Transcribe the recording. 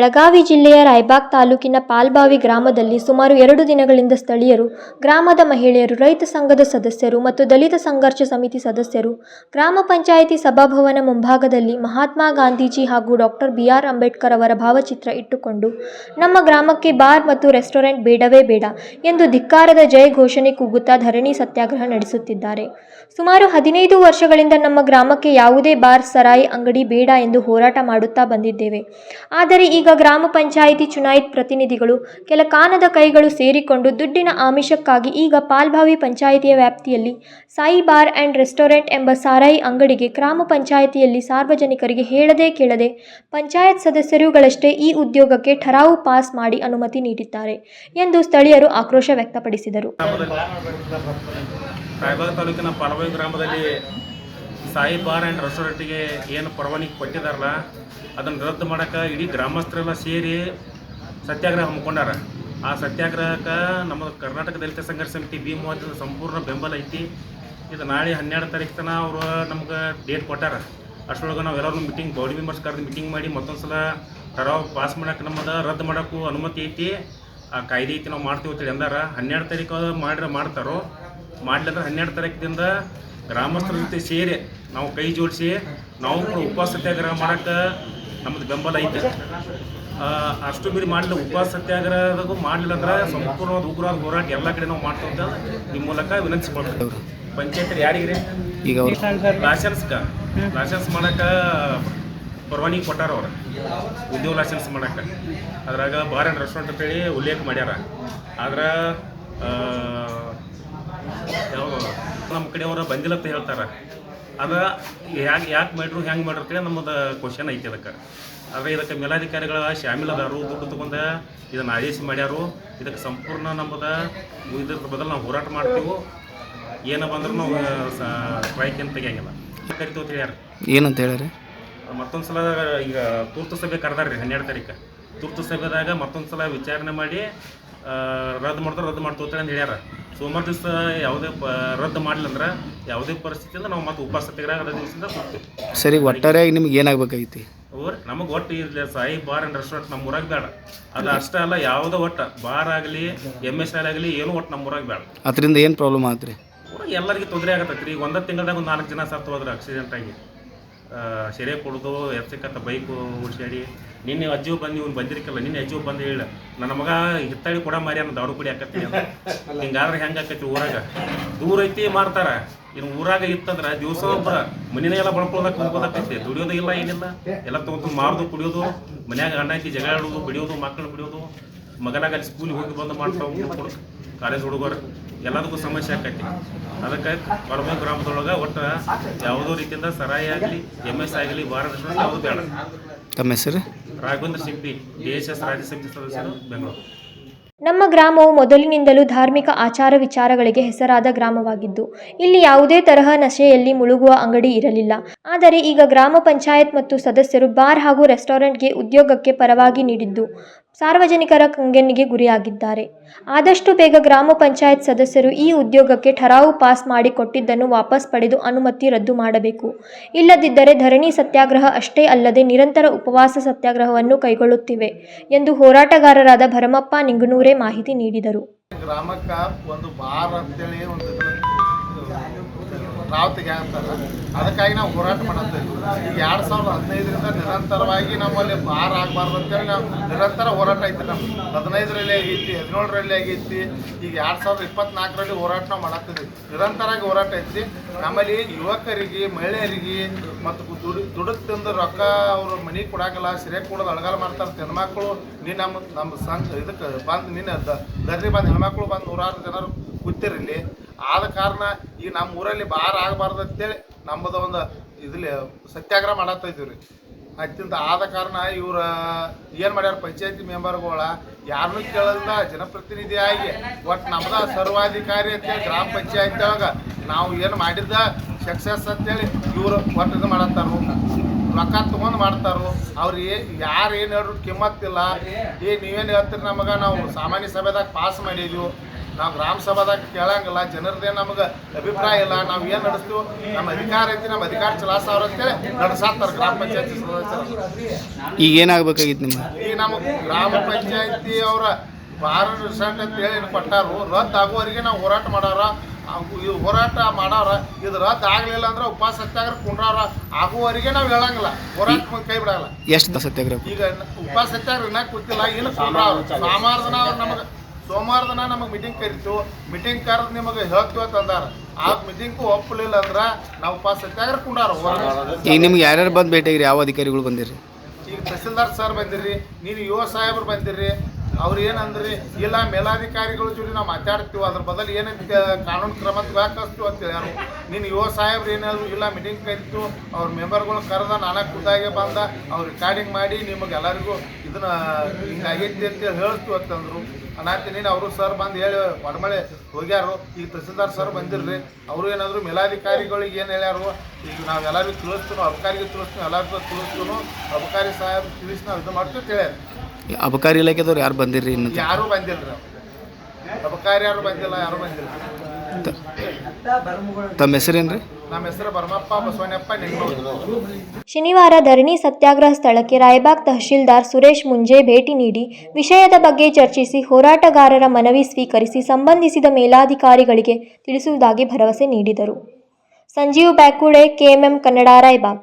ಬೆಳಗಾವಿ ಜಿಲ್ಲೆಯ ರಾಯಬಾಗ್ ತಾಲೂಕಿನ ಪಾಲ್ಬಾವಿ ಗ್ರಾಮದಲ್ಲಿ ಸುಮಾರು ಎರಡು ದಿನಗಳಿಂದ ಸ್ಥಳೀಯರು, ಗ್ರಾಮದ ಮಹಿಳೆಯರು, ರೈತ ಸಂಘದ ಸದಸ್ಯರು ಮತ್ತು ದಲಿತ ಸಂಘರ್ಷ ಸಮಿತಿ ಸದಸ್ಯರು, ಗ್ರಾಮ ಪಂಚಾಯಿತಿ ಸಭಾಭವನ ಮುಂಭಾಗದಲ್ಲಿ ಮಹಾತ್ಮ ಗಾಂಧೀಜಿ ಹಾಗೂ ಡಾಕ್ಟರ್ ಬಿಆರ್ ಅಂಬೇಡ್ಕರ್ ಅವರ ಭಾವಚಿತ್ರ ಇಟ್ಟುಕೊಂಡು, ನಮ್ಮ ಗ್ರಾಮಕ್ಕೆ ಬಾರ್ ಮತ್ತು ರೆಸ್ಟೋರೆಂಟ್ ಬೇಡವೇ ಬೇಡ ಎಂದು ಧಿಕ್ಕಾರದ ಜಯ ಘೋಷಣೆ ಕೂಗುತ್ತಾ ಧರಣಿ ಸತ್ಯಾಗ್ರಹ ನಡೆಸುತ್ತಿದ್ದಾರೆ. ಸುಮಾರು ಹದಿನೈದು ವರ್ಷಗಳಿಂದ ನಮ್ಮ ಗ್ರಾಮಕ್ಕೆ ಯಾವುದೇ ಬಾರ್, ಸರಾಯಿ, ಅಂಗಡಿ ಬೇಡ ಎಂದು ಹೋರಾಟ ಮಾಡುತ್ತಾ ಬಂದಿದ್ದೇವೆ. ಆದರೆ ಈಗ ಗ್ರಾಮ ಪಂಚಾಯಿತಿ ಚುನಾಯಿತ ಪ್ರತಿನಿಧಿಗಳು ಕೆಲ ಕಾನದ ಕೈಗಳು ಸೇರಿಕೊಂಡು ದುಡ್ಡಿನ ಆಮಿಷಕ್ಕಾಗಿ ಈಗ ಪಾಲ್ಭಾವಿ ಪಂಚಾಯಿತಿಯ ವ್ಯಾಪ್ತಿಯಲ್ಲಿ ಸಾಯಿ ಬಾರ್ ಆ್ಯಂಡ್ ರೆಸ್ಟೋರೆಂಟ್ ಎಂಬ ಸಾರಾಯಿ ಅಂಗಡಿಗೆ ಗ್ರಾಮ ಪಂಚಾಯಿತಿಯಲ್ಲಿ ಸಾರ್ವಜನಿಕರಿಗೆ ಹೇಳದೇ ಕೇಳದೆ ಪಂಚಾಯತ್ ಸದಸ್ಯರುಗಳಷ್ಟೇ ಈ ಉದ್ಯೋಗಕ್ಕೆ ಠರಾವು ಪಾಸ್ ಮಾಡಿ ಅನುಮತಿ ನೀಡಿದ್ದಾರೆ ಎಂದು ಸ್ಥಳೀಯರು ಆಕ್ರೋಶ ವ್ಯಕ್ತಪಡಿಸಿದರು. ಸಾಯಿ ಬಾರ್ ಆ್ಯಂಡ್ ರೆಸ್ಟೋರೆಂಟಿಗೆ ಏನು ಪರವಾನಗಿ ಕೊಟ್ಟಿದಾರಲ್ಲ, ಅದನ್ನು ರದ್ದು ಮಾಡೋಕೆ ಇಡೀ ಗ್ರಾಮಸ್ಥರೆಲ್ಲ ಸೇರಿ ಸತ್ಯಾಗ್ರಹ ಹಮ್ಮಿಕೊಂಡಾರ. ಆ ಸತ್ಯಾಗ್ರಹಕ್ಕೆ ನಮ್ಮ ಕರ್ನಾಟಕ ದಲಿತ ಸಂಘರ್ಷ ಸಮಿತಿ ಬಿ ಮೂವತ್ತದ ಸಂಪೂರ್ಣ ಬೆಂಬಲ ಐತಿ. ಇದು ನಾಳೆ ಹನ್ನೆರಡು ತಾರೀಕು ತನಕ ಅವರು ನಮ್ಗೆ ಡೇಟ್ ಕೊಟ್ಟಾರ. ಅಷ್ಟರೊಳಗೆ ನಾವು ಎಲ್ಲರೂ ಮೀಟಿಂಗ್ ಬಾಡಿ ಮೆಂಬರ್ಸ್ ಕರೆದು ಮೀಟಿಂಗ್ ಮಾಡಿ ಮತ್ತೊಂದು ಸಲ ಠರಾವ್ ಪಾಸ್ ಮಾಡೋಕೆ ನಮ್ಮದು ರದ್ದು ಮಾಡೋಕ್ಕೂ ಅನುಮತಿ ಐತಿ. ಆ ಕಾಯ್ದೆ ಐತಿ ನಾವು ಮಾಡ್ತೀವಿ ಅಂತೇಳಿ ಅಂದಾರ. ಹನ್ನೆರಡು ತಾರೀಕು ಮಾಡಿದ್ರೆ ಮಾಡ್ತಾರೋ. ಮಾಡ್ಲಿದ್ರೆ ಹನ್ನೆರಡು ತಾರೀಕಿನಿಂದ ಗ್ರಾಮಸ್ಥರ ಜೊತೆ ಸೇರಿ ನಾವು ಕೈ ಜೋಡಿಸಿ ನಾವು ಕೂಡ ಉಪವಾಸ ಸತ್ಯಾಗ್ರಹ ಮಾಡೋಕ್ಕೆ ನಮ್ಮದು ಬೆಂಬಲ ಐತೆ. ಅಷ್ಟು ಮೀರಿ ಮಾಡಲಿಲ್ಲ ಉಪವಾಸ ಸತ್ಯಾಗ್ರಹದಾಗೂ ಮಾಡಲಿಲ್ಲ ಅಂದ್ರೆ ಸಂಪೂರ್ಣವಾದ ಉಗ್ರವಾದ ಹೋರಾಟ ಎಲ್ಲ ಕಡೆ ನಾವು ಮಾಡ್ತಂತ ಈ ಮೂಲಕ ವಿನಂತಿಸ್ಕೊಳ್ತೇವೆ ಪಂಚಾಯತ್ ಯಾರಿಗೆ ಈಗ ಲೈಸೆನ್ಸ್ಗೆ ಲೈಸೆನ್ಸ್ ಮಾಡಕ್ಕೆ ಪರವಾನಿಗೆ ಕೊಟ್ಟಾರ ಅವ್ರು. ಉದ್ಯೋಗ ಲೈಸೆನ್ಸ್ ಮಾಡಕ್ಕೆ. ಅದ್ರಾಗ ಬಾರ್ ಆ್ಯಂಡ್ ರೆಸ್ಟೋರೆಂಟ್ ಅಂತೇಳಿ ಉಲ್ಲೇಖ ಮಾಡ್ಯಾರ. ಆದ್ರೆ ಯಾವ ನಮ್ಮ ಕಡೆಯವ್ರ ಬಂದಿಲ್ಲ ಅಂತ ಹೇಳ್ತಾರೆ. ಅದ ಯಾಕೆ ಯಾಕೆ ಮಾಡ್ರು ಹೆಂಗೆ ಮಾಡ್ರು ಅಂತೇಳಿ ನಮ್ಮದು ಕ್ವಶನ್ ಐತಿ ಅದಕ್ಕೆ. ಆದರೆ ಇದಕ್ಕೆ ಮೇಲಾಧಿಕಾರಿಗಳ ಶಾಮಿಲ್ ಅದಾರು ದುಡ್ಡು ತಗೊಂಡ ಇದನ್ನು ಆದೇಶ ಮಾಡ್ಯಾರು. ಇದಕ್ಕೆ ಸಂಪೂರ್ಣ ನಮ್ಮದ ಇದ್ರ ಬದಲು ನಾವು ಹೋರಾಟ ಮಾಡ್ತೀವಿ ಏನ ಬಂದ್ರೂ ನಾವು ಸ್ಟ್ರೈಕ್ ಏನು ತೆಗಿಯಂಗಿಲ್ಲ. ಕರಿತೀವಿ ಅಂತ ಹೇಳ್ಯಾರ? ಏನಂತ ಹೇಳ್ಯಾರ? ಮತ್ತೊಂದು ಸಲ ಈಗ ತುರ್ತು ಸಭೆ ಕರೆದಾರ್ರಿ ಹನ್ನೆರಡು ತಾರೀಕು. ತುರ್ತು ಸಭೆದಾಗ ಮತ್ತೊಂದು ಸಲ ವಿಚಾರಣೆ ಮಾಡಿ ರದ್ದು ಮಾಡ್ತಾರೆ ರದ್ದು ಮಾಡ್ತೀವಿ ಅಂತ ಹೇಳ್ಯಾರ. ಸೋಮವಾರ ದಿವಸ ಯಾವುದೇ ರದ್ದು ಮಾಡಲಿಲ್ಲ ಅಂದ್ರೆ ಯಾವುದೇ ಪರಿಸ್ಥಿತಿಯಿಂದ ನಾವು ಮತ್ತೆ ಉಪವಾಸ ಸತ್ಯಾಗ್ರಹ ಅದೇ ದಿವಸದಿಂದ ಕೊಡ್ತೀವಿ ಸರಿ ಒಟ್ಟಾರೆಯಾಗಿ ನಿಮ್ಗೆ ಏನಾಗಬೇಕಾಗಿತ್ತು? ಓರ್ ನಮಗೆ ಒಟ್ಟು ಇರಲಿ ಸಾಯಿ ಬಾರ್ ಆ್ಯಂಡ್ ರೆಸ್ಟೋರೆಂಟ್ ನಮ್ಮ ಊರಾಗ ಬೇಡ ಅದು ಅಷ್ಟೇ ಅಲ್ಲ ಯಾವುದೋ ಒಟ್ಟು ಬಾರ್ ಆಗಲಿ ಎಂ ಎಸ್ ಎಲ್ ಆಗಲಿ ಏನೂ ಒಟ್ಟು ನಮ್ಮ ಊರಾಗ ಬೇಡ ಅದರಿಂದ ಏನು ಪ್ರಾಬ್ಲಮ್ ಆತ್ರಿ? ಎಲ್ಲರಿಗೂ ತೊಂದರೆ ಆಗತ್ತೈತಿ ರೀ ಒಂದೇ ತಿಂಗಳದಾಗ ಒಂದು ನಾಲ್ಕು ಜನ ಸತ್ತು ಹೋದ್ರೆ ಆಕ್ಸಿಡೆಂಟ್ ಆಗಿ ಸೆರೆ ಕೊಡೋದು ಎತ್ತಕ್ಕಂಥ ಬೈಕು ಓಡಿಸಾಡಿ ನಿನ್ನೆ ಅಜ್ಜು ಬಂದು ಇವ್ನು ಬಂದಿರಕಲ್ಲ. ನಿನ್ನೆ ಅಜ್ಜು ಬಂದು ಹೇಳ ನನ್ನ ಮಗ ಹಿತ್ತಾಳಿ ಕೂಡ ಮಾರಿ ಅನ್ನೋ ದಾರು ಕುಡಿ ಹಾಕತ್ತಿ ಅಂತ. ಹಿಂಗಾದ್ರೆ ಹೆಂಗ ಆಕೈತಿ ಊರಾಗ? ದೂರ ಐತಿ ಮಾರ್ತಾರ ಇನ್ನು ಊರಾಗ ಇತ್ತಂದ್ರ ದಿವಸ ಒಬ್ಬರ ಮನಿನ ಎಲ್ಲ ಬಳ್ಕೊಳ್ಳೋದಕ್ಕೆ ಹೋಗೋದಕ್ಕೈತಿ ದುಡಿಯೋದು ಇಲ್ಲ ಏನಿಲ್ಲ. ಎಲ್ಲ ತಗೊಂಡು ಮಾರ್ದು ಕುಡಿಯೋದು. ಮನ್ಯಾಗ ಅಣ್ಣ ಐತಿ ಜಗಳ ಆಡೋದು ಬಿಡಿಯೋದು ಮಕ್ಕಳು ಬಿಡಿಯೋದು. ಮಗನಾಗ ಅಲ್ಲಿ ಸ್ಕೂಲಿಗೆ ಹೋಗಿ ಬಂದು ಮಾಡ್ತಾವ ಕಾಲೇಜ್ ಹುಡುಗರು. ಎಲ್ಲದಕ್ಕೂ ಸಮಸ್ಯೆ ಆಕೈತಿ ಅದಕ್ಕೆ ಕೊಳಮ ಗ್ರಾಮದೊಳಗೆ ಒಟ್ಟು ಯಾವುದೋ ರೀತಿಯಿಂದ ಸರಾಯಿ ಆಗಲಿ ಎಂ ಎಸ್ ಆಗಲಿ ಬಾರ ಯಾವುದು ಬೇಡ. ತಮ್ಮ ಹೆಸರು? ರಾಘವೇಂದ್ರ ಸಿಂಪಿ ಡಿ ಎಸ್ ಎಸ್ ರಾಜ್ಯ ಸಮಿತಿ ಸದಸ್ಯರು ಬೆಂಗಳೂರು. ನಮ್ಮ ಗ್ರಾಮವು ಮೊದಲಿನಿಂದಲೂ ಧಾರ್ಮಿಕ ಆಚಾರ ವಿಚಾರಗಳಿಗೆ ಹೆಸರಾದ ಗ್ರಾಮವಾಗಿದ್ದು ಇಲ್ಲಿ ಯಾವುದೇ ತರಹ ನಶೆಯಲ್ಲಿ ಮುಳುಗುವ ಅಂಗಡಿ ಇರಲಿಲ್ಲ. ಆದರೆ ಈಗ ಗ್ರಾಮ ಪಂಚಾಯತ್ ಮತ್ತು ಸದಸ್ಯರು ಬಾರ್ ಹಾಗೂ ರೆಸ್ಟೋರೆಂಟ್ಗೆ ಉದ್ಯೋಗಕ್ಕೆ ಪರವಾಗಿ ನೀಡಿದ್ದು ಸಾರ್ವಜನಿಕರ ಕಂಗೆನ್ನಿಗೆ ಗುರಿಯಾಗಿದ್ದಾರೆ. ಆದಷ್ಟು ಬೇಗ ಗ್ರಾಮ ಪಂಚಾಯತ್ ಸದಸ್ಯರು ಈ ಉದ್ಯೋಗಕ್ಕೆ ಠರಾವು ಪಾಸ್ ಮಾಡಿಕೊಟ್ಟಿದ್ದನ್ನು ವಾಪಸ್ ಪಡೆದು ಅನುಮತಿ ರದ್ದು ಮಾಡಬೇಕು. ಇಲ್ಲದಿದ್ದರೆ ಧರಣಿ ಸತ್ಯಾಗ್ರಹ ಅಷ್ಟೇ ಅಲ್ಲದೆ ನಿರಂತರ ಉಪವಾಸ ಸತ್ಯಾಗ್ರಹವನ್ನು ಕೈಗೊಳ್ಳುತ್ತಿವೆ ಎಂದು ಹೋರಾಟಗಾರರಾದ ಭರಮಪ್ಪ ನಿಂಗನೂರೇ ಮಾಹಿತಿ ನೀಡಿದರು. ರಾವ್ ಅಂತಾರೆ. ಅದಕ್ಕಾಗಿ ನಾವು ಹೋರಾಟ ಮಾಡತ್ತೇವೆ ಈಗ ಎರಡು ಸಾವಿರದ ಹದಿನೈದರಿಂದ ನಿರಂತರವಾಗಿ ನಮ್ಮಲ್ಲಿ ಬಾರ್ ಆಗಬಾರ್ದು ಅಂತೇಳಿ ನಾವು ನಿರಂತರ ಹೋರಾಟ ಐತಿ ನಮ್ಮ ಹದಿನೈದರಲ್ಲಿ ಆಗೈತಿ, ಹದಿನೇಳರಲ್ಲಿ ಆಗೈತಿ, ಈಗ ಎರಡು ಸಾವಿರದ ಇಪ್ಪತ್ನಾಲ್ಕರಲ್ಲಿ ಹೋರಾಟ ನಾವು ಮಾಡತ್ತಿದ್ವಿ ನಿರಂತರವಾಗಿ ಹೋರಾಟ ಐತಿ ನಮ್ಮಲ್ಲಿ ಯುವಕರಿಗೆ, ಮಹಿಳೆಯರಿಗೆ ಮತ್ತು ದುಡಿ ದುಡುಕ್ ತಿಂದು ರೊಕ್ಕ ಅವರು ಮನೆ ಕೊಡಾಕಲ್ಲ, ಸಿರೆ ಕೊಡೋದು ಅಳಗಾಲ ಮಾಡ್ತಾರೆ. ಹೆಣ್ಮಕ್ಳು ನೀ ನಮ್ಮ ನಮ್ಮ ಸಂಘ ಇದಕ್ಕೆ ಬಂದು, ನಿನ್ನೆ ದರ್ರಿ ಬಂದು ಹೆಣ್ಮಕ್ಳು ಬಂದು ನೂರಾರು ಜನರು ಕೂತಿರಿಲ್ಲಿ ಆದ ಕಾರಣ ಈ ನಮ್ಮ ಊರಲ್ಲಿ ಬಾರ್ ಆಗಬಾರ್ದು ಅಂತೇಳಿ ನಮ್ಮದು ಒಂದು ಇದ್ರಲ್ಲಿ ಸತ್ಯಾಗ್ರಹ ಮಾಡತ್ತಾ ಇದ್ದೀವಿ ರೀ ಅತ್ಯಂತ ಆದ ಕಾರಣ ಇವ್ರ ಏನು ಮಾಡ್ಯಾರ ಪಂಚಾಯತಿ ಮೆಂಬರ್ಗಳ ಯಾರನ್ನೂ ಕೇಳಲ್ಲ ಜನಪ್ರತಿನಿಧಿಯಾಗಿ ಒಟ್ಟು ನಮ್ದ ಸರ್ವಾಧಿಕಾರಿ ಅಂತೇಳಿ ಗ್ರಾಮ ಪಂಚಾಯತ್ ಒಳಗೆ ನಾವು ಏನು ಮಾಡಿದ್ದ ಸಕ್ಸಸ್ ಅಂತೇಳಿ ಇವರು ಒಟ್ಟು ಇದು ಮಾಡತ್ತಾರು. ರೊಕ್ಕ ತೊಗೊಂಡು ಮಾಡ್ತಾರೋ. ಅವ್ರು ಏ, ಯಾರು ಏನು ಹೇಳಿದ್ರು ಕಿಮ್ಮತ್ತಿಲ್ಲ. ಏ, ನೀವೇನು ಹೇಳ್ತೀರಿ ನಮಗೆ? ನಾವು ಸಾಮಾನ್ಯ ಸಭೆದಾಗ ಪಾಸ್ ಮಾಡಿದ್ವಿ. ನಾವು ಗ್ರಾಮ ಸಭಾದಾಗ ಕೇಳಂಗಿಲ್ಲ ಜನರದೇ ನಮಗೆ ಅಭಿಪ್ರಾಯ ಇಲ್ಲ ನಾವು ಏನು ನಡೆಸ್ತೀವಿ ನಮ್ಮ ಅಧಿಕಾರ ಐತಿ ನಮ್ಮ ಅಧಿಕಾರ ಚಲಾಸವ್ರ ಅಂತೇಳಿ ನಡೆಸಾಕ್ತಾರೆ ಗ್ರಾಮ ಪಂಚಾಯತಿ ಸದಸ್ಯರು. ಈಗ ಏನಾಗಬೇಕಾಗಿತ್ತು ನಿಮ್ಗೆ? ಈಗ ನಮ್ಮ ಗ್ರಾಮ ಪಂಚಾಯತಿ ಅವರ ಬಾರ ರಿಸಲ್ಟ್ ಅಂತ ಹೇಳಿ ಕೊಟ್ಟಾರು ರದ್ದು ಆಗುವವರೆಗೆ ನಾವು ಹೋರಾಟ ಮಾಡೋರ ಇದು ಹೋರಾಟ ಮಾಡೋರ ಇದು ರದ್ದು ಆಗಲಿಲ್ಲ ಅಂದ್ರೆ ಉಪವಾಸ ಸತ್ಯಾಗ್ರಹ ಕುಂಡ್ರಾರ ಆಗುವವರೆಗೆ ನಾವು ಹೇಳಂಗಿಲ್ಲ ಹೋರಾಟ ಕೈ ಬಿಡಲ್ಲ ಎಷ್ಟು ಸತ್ಯಾಗ್ರಹ? ಈಗ ಉಪವಾಸ ಸತ್ಯಾಗ್ರಹ ಇನ್ನ ಕೂತಿಲ್ಲ ಇನ್ನು ದಿನ ಅವ್ರು ನಮಗೆ ಸೋಮವಾರ ದಿನ ನಮಗೆ ಮೀಟಿಂಗ್ ಕರಿತು. ಮೀಟಿಂಗ್ ಕರೆದು ನಿಮಗೆ ಹೇಳ್ತೀವಿ ತಂದಾರ ಆ ಮೀಟಿಂಗು ಒಪ್ಪಲಿಲ್ಲ ಅಂದ್ರೆ ನಾವು ಪಾಸ್ ಸತ್ಯಾಗ್ರ ಕುಂಡಾರ ಈಗ ನಿಮ್ಗೆ ಯಾರ್ಯಾರು ಬಂದು ಭೇಟಿ ಯಾವ ಅಧಿಕಾರಿಗಳು ಬಂದಿರಿ? ಈಗ ತಹಸೀಲ್ದಾರ್ ಸರ್ ಬಂದಿರಿ ನೀನು ಯುವ ಸಾಹೇಬರು ಬಂದಿರ್ರಿ ಅವ್ರು ಏನಂದ್ರೆ ಇಲ್ಲ, ಮೇಲಾಧಿಕಾರಿಗಳ ಜೊತೆ ನಾವು ಮಾತಾಡ್ತೀವಿ, ಅದ್ರ ಬದಲು ಏನಂತ ಕಾನೂನು ಕ್ರಮ ಹಾಕಷ್ಟು ಅಂತ ಹೇಳ್ಯಾರು. ನೀನು ಯುವ ಸಾಹೇಬ್ರು ಏನಾದ್ರು ಇಲ್ಲ ಮೀಟಿಂಗ್ ಕರಿತು ಅವ್ರ ಮೆಂಬರ್ಗಳು ಕರೆದ, ನಾನಾ ಖುದ್ದಾಗೆ ಬಂದ, ಅವ್ರು ರೆಕಾರ್ಡಿಂಗ್ ಮಾಡಿ ನಿಮಗೆ ಎಲ್ಲರಿಗೂ ಇದನ್ನ ಹಿಂಗಾಗೈತಿ ಅಂತೇಳಿ ಹೇಳ್ತೀವಿ ಅಂತಂದ್ರು ನೀನು ಅವರು ಸರ್ ಬಂದು ಹೇಳಿ ಒಡಮಳೆ ಹೋಗ್ಯಾರು. ಈಗ ತಹಸೀಲ್ದಾರ್ ಸರ್ ಬಂದಿರ್ರಿ, ಅವರು ಏನಾದ್ರು ಮೇಲಾಧಿಕಾರಿಗಳಿಗೆ ಏನು ಹೇಳ್ಯಾರು? ಈಗ ನಾವು ಎಲ್ಲರಿಗೂ ತಿಳಿಸ್ತೀನೋ, ಅಬಕಾರಿಗೆ ತಿಳಿಸ್ತೀವಿ ಎಲ್ಲರಿಗೂ ತಿಳಿಸ್ತೀನೋ, ಅಬಕಾರಿ ಸಾಹೇಬ್ ತಿಳಿಸಿ ನಾವು ಇದು ಮಾಡ್ತೀವಿ ಹೇಳ್ಯಾರ. ಅಬಕಾರಿ ಇಲಾಖೆದವ್ರು ಯಾರು ಬಂದಿರ್ರಿ ಇನ್ನು? ಯಾರೂ ಬಂದಿಲ್ಲ ರೀ ಅಬಕಾರಿ ಯಾರು ಬಂದಿಲ್ಲ ಯಾರು ಬಂದಿಲ್ಲ. ತಮ್ಮ ಹೆಸರೇನ್ರಿ? ರೀ ನಮ್ಮ ಹೆಸರು ಶನಿವಾರ ಧರಣಿ ಸತ್ಯಾಗ್ರಹ ಸ್ಥಳಕ್ಕೆ ರಾಯಬಾಗ್ ತಹಶೀಲ್ದಾರ್ ಸುರೇಶ್ ಮುಂಜೆ ಭೇಟಿ ನೀಡಿ ವಿಷಯದ ಬಗ್ಗೆ ಚರ್ಚಿಸಿ ಹೋರಾಟಗಾರರ ಮನವಿ ಸ್ವೀಕರಿಸಿ ಸಂಬಂಧಿಸಿದ ಮೇಲಾಧಿಕಾರಿಗಳಿಗೆ ತಿಳಿಸುವುದಾಗಿ ಭರವಸೆ ನೀಡಿದರು. ಸಂಜೀವ್ ಬ್ಯಾಕುಡೆ ಕೆಎಂಎಂ ಕನ್ನಡ ರಾಯಬಾಗ್.